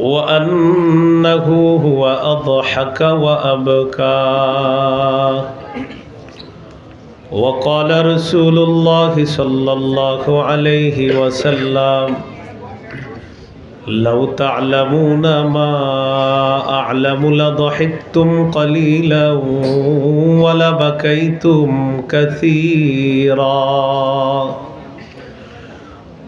وأنه هو أضحك وأبكى وقال رسول الله صلى الله عليه وسلم لو تعلمون ما أعلم لضحكتم قليلا ولبكيتم كثيرا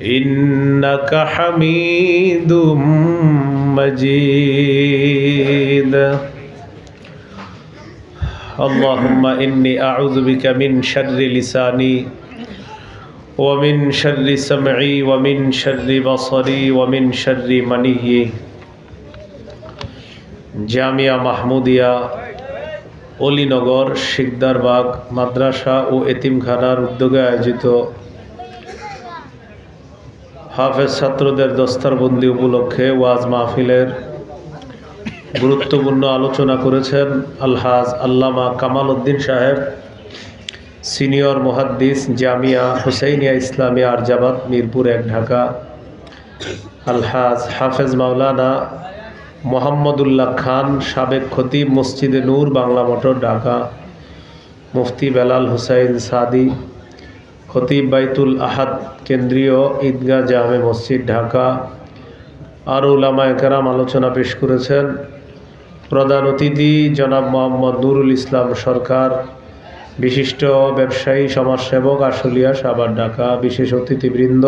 إنك حميد مجيد اللهم إني أعوذ بك من شر لساني ومن شر سمعي ومن شر بصري ومن شر مني জামিয়া মাহমুদিয়া অলিনগর শিকদারবাগ মাদ্রাসা ও এতিমখানার উদ্যোগে আয়োজিত হাফেজ ছাত্রদের দস্তারবন্দি উপলক্ষে ওয়াজ মাহফিলের গুরুত্বপূর্ণ আলোচনা করেছেন আলহাজ আল্লামা কামাল উদ্দিন সাহেব, সিনিয়র মুহাদ্দিস জামিয়া হুসাইনিয়া ইসলামিয়া আরজাবাদ মিরপুর এক ঢাকা। আলহাজ হাফেজ মাওলানা মোহাম্মদুল্লাহ খান, সাবেক খতিব মসজিদে নূর বাংলা মোটর, ঢাকা। মুফতি বেলাল হুসাইন সাদি খতিব বাইতুল আহাদ কেন্দ্রীয় ঈদগাহ জামে মসজিদ, ঢাকা। আর উলামা একরাম আলোচনা পেশ করেছেন প্রধান অতিথি জনাব মোহাম্মদ নুরুল ইসলাম সরকার, বিশিষ্ট ব্যবসায়ী, সমাজসেবক আশুলিয়া সাবার ঢাকা। বিশেষ অতিথিবৃন্দ,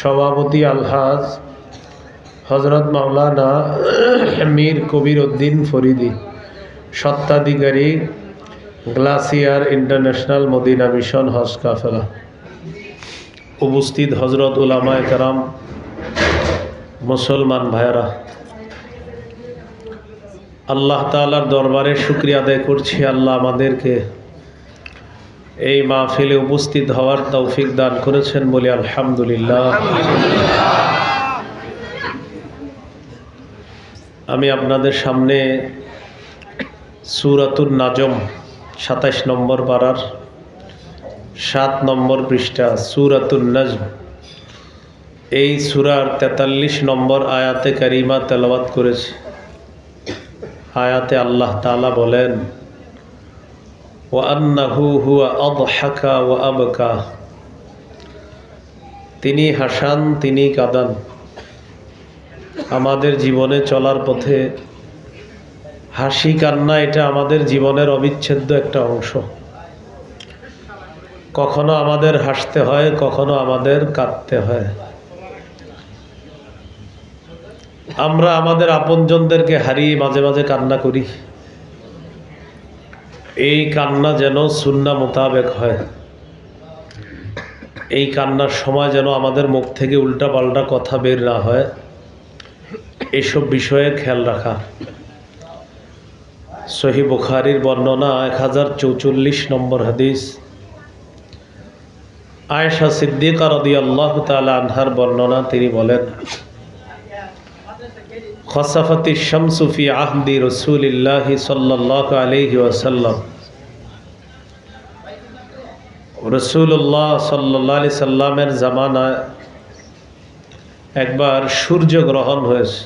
সভাপতি আলহাজ হজরত মাওলানা মীর কবির উদ্দিন ফরিদি সত্ত্বাধিকারী গ্লাসিয়ার ইন্টারন্যাশনাল মদিনা মিশন হজ কাফেলা। উপস্থিত হজরত উলামা একরাম, মুসলমান ভাইয়েরা, আল্লাহ তালার দরবারে শুক্রিয়া আদায় করছি। আল্লাহ আমাদেরকে এই মাহফিলে উপস্থিত হওয়ার তৌফিক দান করেছেন বলে আলহামদুলিল্লাহ। আমি আপনাদের সামনে সুরাতুর নাজম সাতাইশ নম্বর পাড়ার সাত নম্বর পৃষ্ঠা সুরাতুল নজম। এই সুরার তেতাল্লিশ নম্বর আয়াতে কারিমা তেলাওয়াত করেছে। আয়াতে আল্লাহ তালা বলেন ও আন্নাহু হুয়া আবহাকা ও আবকা। তিনি হাসান, তিনি কাদান। আমাদের জীবনে চলার পথে হাসি কান্না এটা আমাদের জীবনের অবিচ্ছেদ্য একটা অংশ। কখনো আমাদের হাসতে হয়, কখনো আমাদের কাঁদতে হয়। আমরা আমাদের আপনজনদেরকে হারিয়ে মাঝে মাঝে কান্না করি। এই কান্না যেন সুন্না মোতাবেক হয়। এই কান্নার সময় যেন আমাদের মুখ থেকে উল্টা পাল্টা কথা বের না হয়। এসব বিষয়ে খেয়াল রাখা। সহি বুখারির বর্ণনা এক হাজার চৌচল্লিশ নম্বর হাদিস। আয়েশা সিদ্দিকা রদিয়াল্লাহু তাআলা আনহার বর্ণনা, তিনি বলেন, খসাফতি শামসু ফি আহদি রসুলিল্লাহ সাল্লাল্লাহু আলাইহি ওয়াসাল্লাম। রসুল্লাহ সাল্লাহ আলি সাল্লামের জামানায় একবার সূর্য গ্রহণ হয়েছে।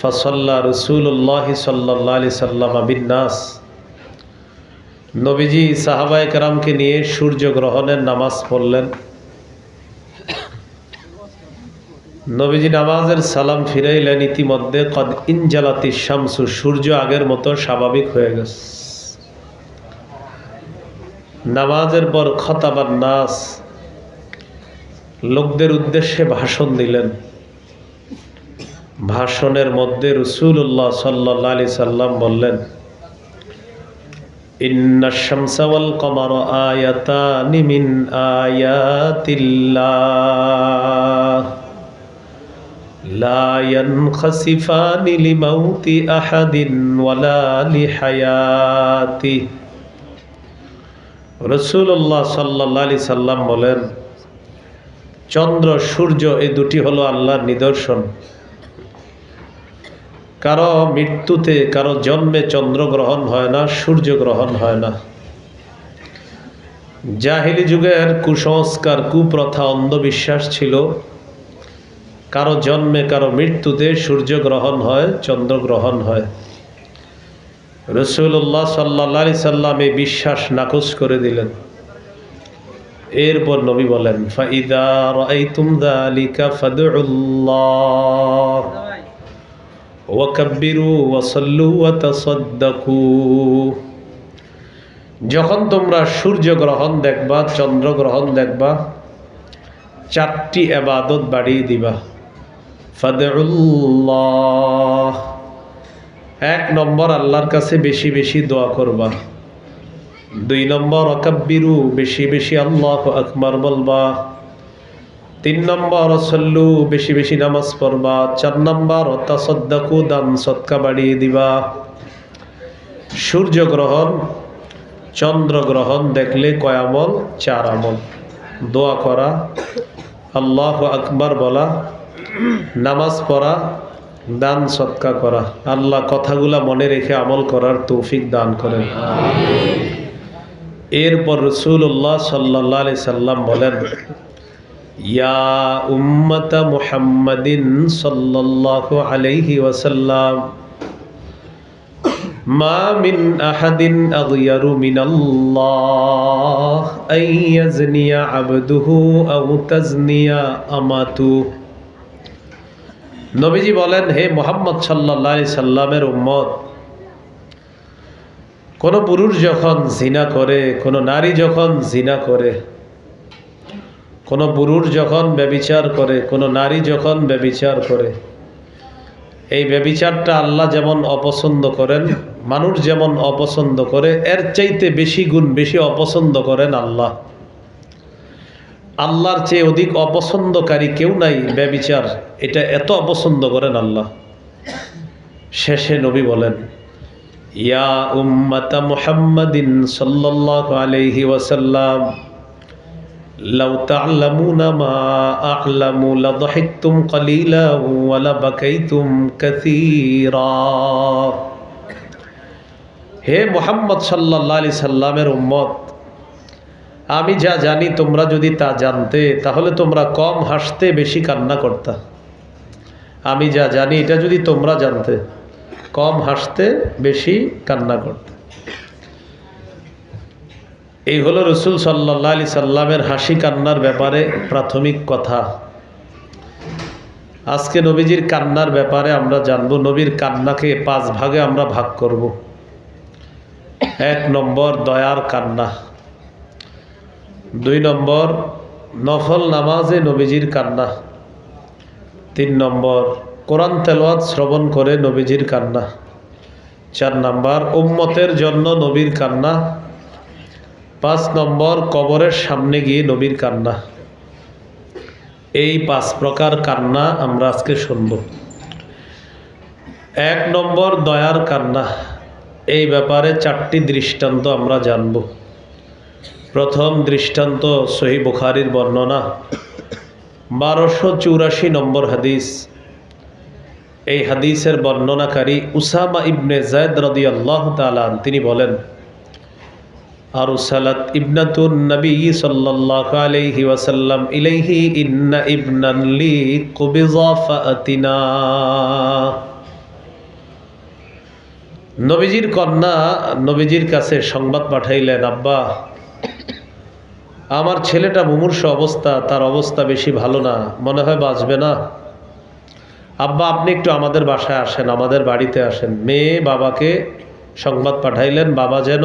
ফসল্লা রসুল্লাহ সাল্লাহ আলি সাল্লাম বিন্যাস নবীজি সাহাবায় কারামকে নিয়ে সূর্য গ্রহণের নামাজ পড়লেন। নবীজি নামাজের সালাম ফিরাইলেন, ইতিমধ্যে কদ ইনজালাতি শামসু, সূর্য আগের মতো স্বাভাবিক হয়ে গেছে। নামাজের পর খতাবার নাস লোকদের উদ্দেশ্যে ভাষণ দিলেন। ভাষণের মধ্যে রসুল্লাহ সাল্লাহ আলি সাল্লাম বললেন ইন্নাশামসাওয়াল কমার আয়াতানি মিন আয়াতিল্লাহ। লা ইয়ানখাসিফানি লিমাউতি আহাদিন ওয়ালা লিহায়াতি রসুল্লাহ সাল্লাহ আলি সাল্লাম বলেন, চন্দ্র, সূর্য এই দুটি হলো আল্লাহর নিদর্শন। কারও মৃত্যুতে, কারও জন্মে চন্দ্রগ্রহণ হয় না, সূর্য গ্রহণ হয় না। জাহিলি যুগের কুসংস্কার, কুপ্রথা, অন্ধবিশ্বাস ছিল। কারও জন্মে, কারও মৃত্যুতে সূর্য গ্রহণ হয় চন্দ্রগ্রহণ হয়। রসুল্লাহ সাল্লা সাল্লাম এই বিশ্বাস নাকচ করে দিলেন। এরপর নবী বলেন, ফাইদা রাআইতুম যালিকা ফাদউল্লাহ। ওয়াকাব্বিরু ওয়াসাল্লু ওয়াতাসাদ্দাকু। যখন তোমরা সূর্য গ্রহণ দেখবা চন্দ্র গ্রহণ দেখবা, চারটি এবাদত বাড়িয়ে দিবা। ফাদউল্লাহ। এক নম্বর আল্লাহর কাছে বেশি বেশি দোয়া করবা। দুই নম্বর অকাব্বিরু বেশি বেশি আল্লাহ আকবর বলবা। তিন নম্বর, সল্লু, বেশি বেশি নামাজ পড়বা। চার নম্বর, তাসদ্দাকু, দান সৎকা বাড়িয়ে দিবা। সূর্য গ্রহণ চন্দ্র গ্রহণ দেখলে কয় আমল? চার আমল। দোয়া করা, আল্লাহ আকবার বলা, নামাজ পড়া, দান সৎকা করা। আল্লাহ কথাগুলা মনে রেখে আমল করার তৌফিক দান করেন। এরপর রসুল্লাহ সাল্লাহ সাল্লাম বলেন ইয়া উম্মতা মুহাম্মাদিন সাল্লাল্লাহু আলাইহি ওয়াসাল্লাম, মা মিন আহাদিন আগয়ারু মিনাল্লাহ আন ইয়াজনিয়া আবদুহু আও তাজনিয়া আমাতু। নবীজি বলেন, হে মোহাম্মদ সাল্লাহ সাল্লামের উম্মত, কোনো পুরুষ যখন জিনা করে, কোনো নারী যখন জিনা করে কোনো পুরুষ যখন ব্যবিচার করে, কোনো নারী যখন ব্যবিচার করে, এই ব্যবিচারটা আল্লাহ যেমন অপছন্দ করেন, মানুষ যেমন অপছন্দ করে, এর চাইতে বেশি গুণ বেশি অপছন্দ করেন আল্লাহ। আল্লাহর চেয়ে অধিক অপছন্দকারী কেউ নাই ব্যবিচার, এটা এত অপছন্দ করেন আল্লাহ। শেষে নবী বলেন, ইয়া উম্মাতা মুহাম্মাদিন সাল্লাল্লাহু আলাইহি ওয়াসাল্লাম তা'লামুনা মা আ'লামু লাদহাকতুম কালিলা ওয়া লাবাকাইতুম কাসীরা। হে মোহাম্মদ আলাইহি সাল্লামের উম্মত, আমি যা জানি তোমরা যদি তা জানতে, তাহলে তোমরা কম হাসতে বেশি কান্না করতা। আমি যা জানি এটা যদি তোমরা জানতে, কম হাসতে বেশি কান্না করতে। এই হলো রসুল সাল্লাহ আলি সাল্লামের হাসি কান্নার ব্যাপারে প্রাথমিক কথা। আজকে নবীজির কান্নার ব্যাপারে আমরা জানব, নবীর কান্নাকে পাঁচ ভাগে আমরা ভাগ করব। এক নম্বর, দয়ার কান্না। দুই নম্বর, নফল নামাজে নবীজির কান্না। তিন নম্বর, কোরআন তেলোয়াত শ্রবণ করে নবীজির কান্না। চার নম্বর, উম্মতের জন্য নবীর কান্না। পাঁচ নম্বর কবরের সামনে গিয়ে নবীর কান্না। এই পাঁচ প্রকার কান্না আমরা আজকে শুনব। এক নম্বর দয়ার কান্না। এই ব্যাপারে চারটি দৃষ্টান্ত আমরা জানব। প্রথম দৃষ্টান্ত সহি বুখারির বর্ণনা। বারোশো চুরাশি নম্বর হাদিস। এই হাদিসের বর্ণনাকারী উসামা ইবনে জায়দ রদি আল্লাহ তালান তিনি বলেন আর সালাত ইবনাতুন নবী সাল্লাল্লাহু আলাইহি ওয়াসাল্লাম ইলাইহি ইন্না ইবনান লি কুবিযা ফাতিনা নবীজির কন্যা নবীজির কাছে সংবাদ পাঠাইলেন, আব্বা, আমার ছেলেটা মুমূর্ষ অবস্থা, তার অবস্থা বেশি ভালো না, মনে হয় বাঁচবে না। আব্বা, আপনি একটু আমাদের বাসায় আসেন, আমাদের বাড়িতে আসেন। মেয়ে বাবাকে সংবাদ পাঠাইলেন, বাবা যেন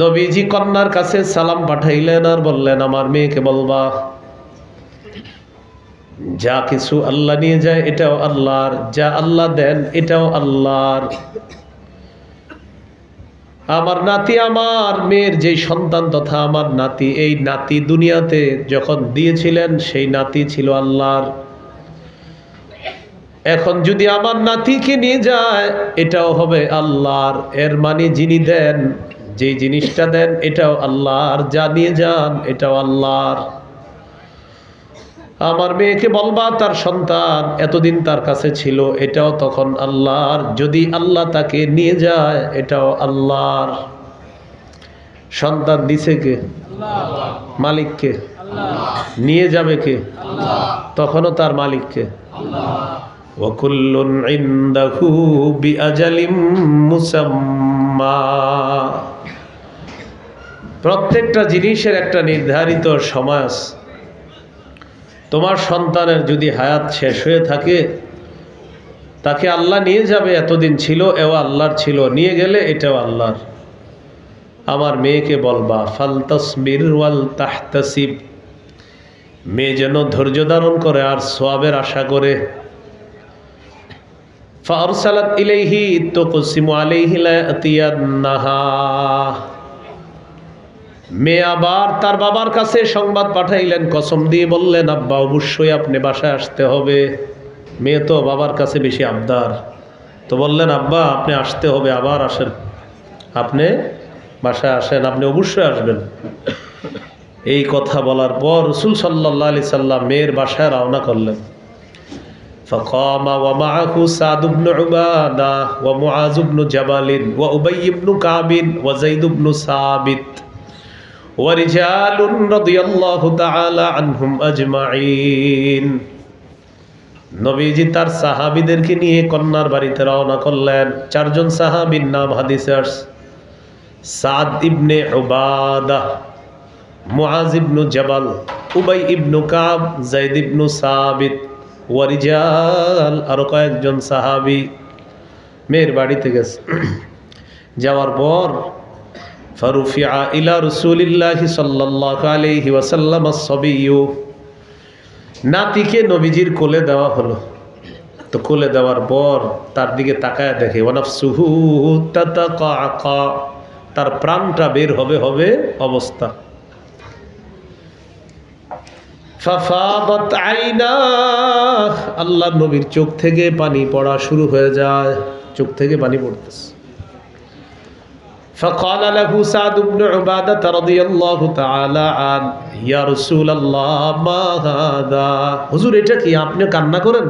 নবীজি কন্যার কাছে সালাম পাঠাইলেন আর বললেন, আমার মেয়েকে বলবা, যা কিছু আল্লাহ নিয়ে যায় এটাও আল্লাহর, যা আল্লাহ দেন এটাও আল্লাহর। আমার নাতি আমার মেয়ের যে সন্তান তথা আমার নাতি, এই নাতি দুনিয়াতে যখন দিয়েছিলেন, সেই নাতি ছিল আল্লাহর। এখন যদি আমার নাতিকে নিয়ে যায়, এটাও হবে আল্লাহর, এর মানে যিনি দেন যে জিনিসটা দেন, এটাও আল্লাহর, যা নিয়ে যান, এটাও আল্লাহর। আমার মেয়েকে বলবা, তার সন্তান এতদিন তার কাছে ছিল, এটাও তখন আল্লাহর, যদি আল্লাহ তাকে নিয়ে যায়, এটাও আল্লাহর। সন্তান দিছে কে? মালিককে। নিয়ে যাবে কে? তখনও তার মালিককে। ওকুল্লুন ইন্দাহু বিআজালিম মুসাম্মা প্রত্যেকটা জিনিসের একটা নির্ধারিত সময় তোমার সন্তানের যদি হায়াত শেষ হয়ে থাকে, তাকে আল্লাহ নিয়ে যাবে এতদিন ছিল, এও আল্লাহর ছিল, নিয়ে গেলে এটাও আল্লাহর। আমার মেয়েকে বলবা, ফালতাসবির ওয়াল তাহতাসিব। মেয়ে যেন ধৈর্য ধারণ করে আর সোয়াবের আশা করে। ফারসালাত ইলাইহি তুকসিমু আলাইহি লা আতিয়ান্নাহা মেয়ে আবার তার বাবার কাছে সংবাদ পাঠাইলেন, কসম দিয়ে বললেন, আব্বা, অবশ্যই আপনি বাসায় আসতে হবে। মেয়ে তো বাবার কাছে বেশি আবদার। তো বললেন, আব্বা, আপনি আসতে হবে, আবার আসেন। আপনি বাসায় আসেন, আপনি অবশ্যই আসবেন। এই কথা বলার পর রসুল সাল্লাহ আলি সাল্লাম মেয়ের বাসায় রওনা করলেন। فقام ومعه سعد بن عبادة ومعاذ بن جبل وأبي بن كعب وزيد بن ثابت ورجال رضي الله تعالى عنهم أجمعين নবীজি তার সাহাবিদেরকে নিয়ে কন্যার বাড়িতে রওনা করলেন চারজন সাহাবির নাম হাদিসে আসছে সাদ ইবনে উবাদা মুআজ ইবনু জাবাল উবাই ইবনু কাব জাইদ ইবনু সাবিত ওয়ারিজাল, আরও কয়েকজন সাহাবি মেয়ের বাড়িতে গেছে। যাওয়ার পর ফারুফিয়া ইলা রসুলিল্লাহি সাল্লাল্লাহু আলাইহি ওয়াসাল্লাম সবিয়ু নাতিকে নবীজির কোলে দেওয়া হলো। তো কোলে দেওয়ার পর তার দিকে তাকায় দেখে ওয়ানাফসুহু তাতাকা তার প্রাণটা বের হবে হবে অবস্থা। ফাফাদাত আইনাহ আল্লাহ নবীর চোখ থেকে পানি পড়া শুরু হয়ে যায় চোখ থেকে পানি পড়তেছে فقال له سعد بن عبادة رضي الله تعالى عنه يا رسول الله ما هذا হুজুর এটা কি আপনি কান্না করেন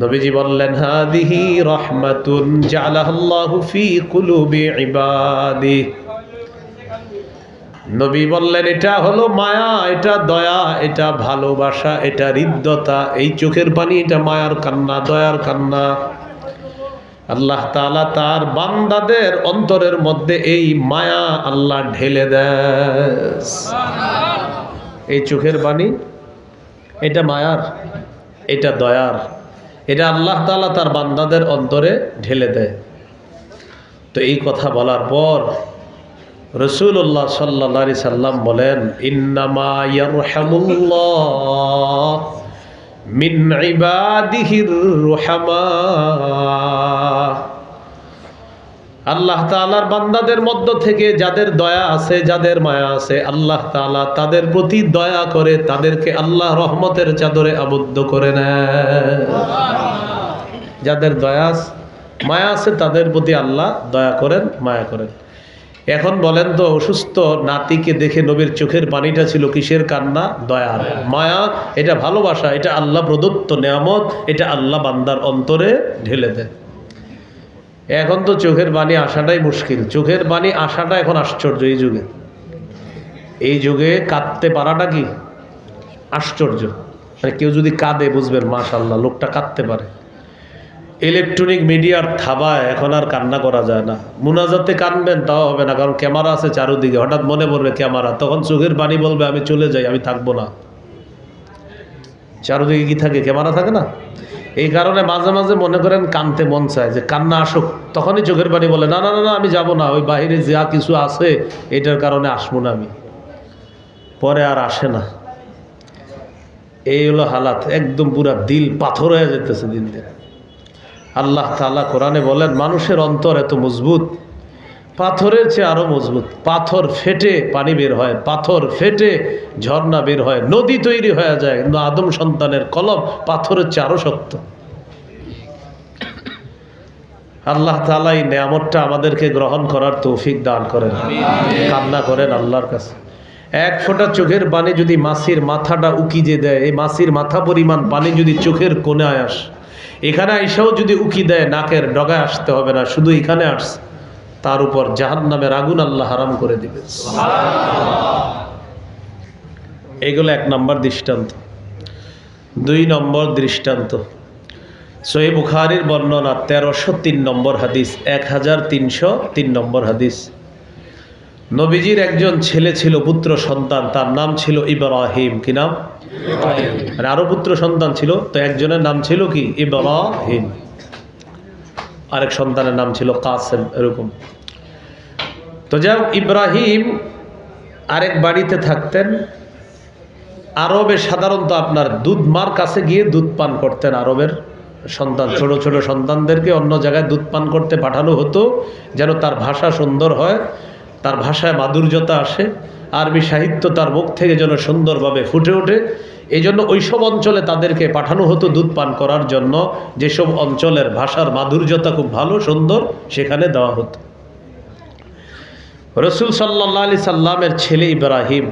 নবীজি বললেন হাদিহি রহমাতুন জালাহাল্লাহু ফি কুলুবি ইবাদি নবী বললেন, এটা হলো মায়া, এটা দয়া, এটা ভালোবাসা, এটা হৃদ্যতা। এই চোখের পানি, এটা মায়ার কান্না, দয়ার কান্না। আল্লাহ তাআলা তার বান্দাদের অন্তরের মধ্যে এই মায়া আল্লাহ ঢেলে দেয় এই চোখের বাণী এটা মায়ার, এটা দয়ার। এটা আল্লাহ তাআলা তার বান্দাদের অন্তরে ঢেলে দেয়। তো এই কথা বলার পর রসুল্লাহ সাল্লা সাল্লাম বলেন আল্লাহ তাআলার বান্দাদের মধ্য থেকে যাদের দয়া আছে, যাদের মায়া আছে, আল্লাহ তাআলা তাদের প্রতি দয়া করে তাদেরকে আল্লাহ রহমতের চাদরে আবদ্ধ করে নেয়। যাদের দয়া মায়া আছে, তাদের প্রতি আল্লাহ দয়া করেন, মায়া করেন। এখন বলেন তো, অসুস্থ নাতিকে দেখে নবীর চোখের পানিটা ছিল কিসের কান্না? দয়ার। মায়া, এটা ভালোবাসা, এটা আল্লাহ প্রদত্ত নেয়ামত, এটা আল্লাহ বান্দার অন্তরে ঢেলে দেয়। এখন তো চোখের বাণী আসাটাই মুশকিল। চোখের বাণী আসাটা এখন আশ্চর্য এই যুগে। এই যুগে কাঁদতে পারাটা কি? আশ্চর্য। মানে কেউ যদি কাঁদে, বুঝবেন মাশাল্লাহ লোকটা কাঁদতে পারে। ইলেকট্রনিক মিডিয়ার থাবায় এখন আর কান্না করা যায় না। মুনাজাতে কানবেন, তাও হবে না, কারণ ক্যামেরা আছে চারোদিকে। হঠাৎ মনে পড়বে ক্যামেরা। তখন চোখের বাণী বলবে, আমি চলে যাই, আমি থাকব না। চারোদিকে কি থাকে? ক্যামেরা থাকে না? এই কারণে মাঝে মাঝে মনে করেন কানতে মন চায় যে, কান্না আসুক। তখনই চোখের বাণী বলে, না না না না, আমি যাব না, ওই বাহিরে যা কিছু আছে, এটার কারণে আসব না আমি। পরে আর আসে না। এই হলো হালাত। একদম পুরা দিল পাথর হয়ে যেতেছে দিন দিন। আল্লাহ তাআলা কোরআনে বলেন মানুষের অন্তর এত মজবুত পাথরের চেয়ে আরও মজবুত। পাথর ফেটে পানি বের হয় পাথর ফেটে ঝর্ণা বের হয় নদী তৈরি হয়ে যায় কিন্তু আদম সন্তানের কলম পাথরের চেয়ে আরও শক্ত। আল্লাহ তাআলা এই নিয়ামতটা আমাদেরকে গ্রহণ করার তৌফিক দান করেন। কান্না করেন আল্লাহর কাছে। এক ফোঁটা চোখের পানি যদি মাসির মাথাটা উকি যে দেয় এই মাসির মাথা পরিমাণ পানি যদি চোখের কোনায় আস এখানে এসেও যদি উকি দেয়, নাকের ডগায় আসতে হবে না, শুধু এখানে আস তার উপর জাহান নামের আগুন আল্লাহ হারাম করে দিবে। এগুলো এক নম্বর দৃষ্টান্ত। দুই নম্বর দৃষ্টান্ত। সহি বুখারির বর্ণনা তেরোশো তিন নম্বর হাদিস, এক হাজার তিনশো তিন নম্বর হাদিস। নবীজির একজন ছেলে ছিল, পুত্র সন্তান, তার নাম ছিল ইব্রাহিম। কি নাম? মানে আরও পুত্র সন্তান ছিল, তো একজনের নাম ছিল কি? ইব্রাহিম। আরেক সন্তানের নাম ছিল কাসেম, এরকম। তো যাই ইব্রাহিম আরেক বাড়িতে থাকতেন। আরবে সাধারণত আপনার দুধ মার কাছে গিয়ে দুধ পান করতেন আরবের সন্তান। ছোট ছোট সন্তানদেরকে অন্য জায়গায় দুধ পান করতে পাঠানো হতো, যেন তার ভাষা সুন্দর হয়, তার ভাষায় মাধুর্যতা আসে। আরবি সাহিত্য তার মুখ থেকে যেন সুন্দরভাবে ফুটে ওঠে। এই জন্য ওইসব অঞ্চলে তাদেরকে পাঠানো হতো দুধ পান করার জন্য। যেসব অঞ্চলের ভাষার মাধুর্যতা খুব ভালো, সুন্দর, সেখানে দেওয়া হতো। রসুল সাল্লা আলি সাল্লামের ছেলে ইব্রাহিম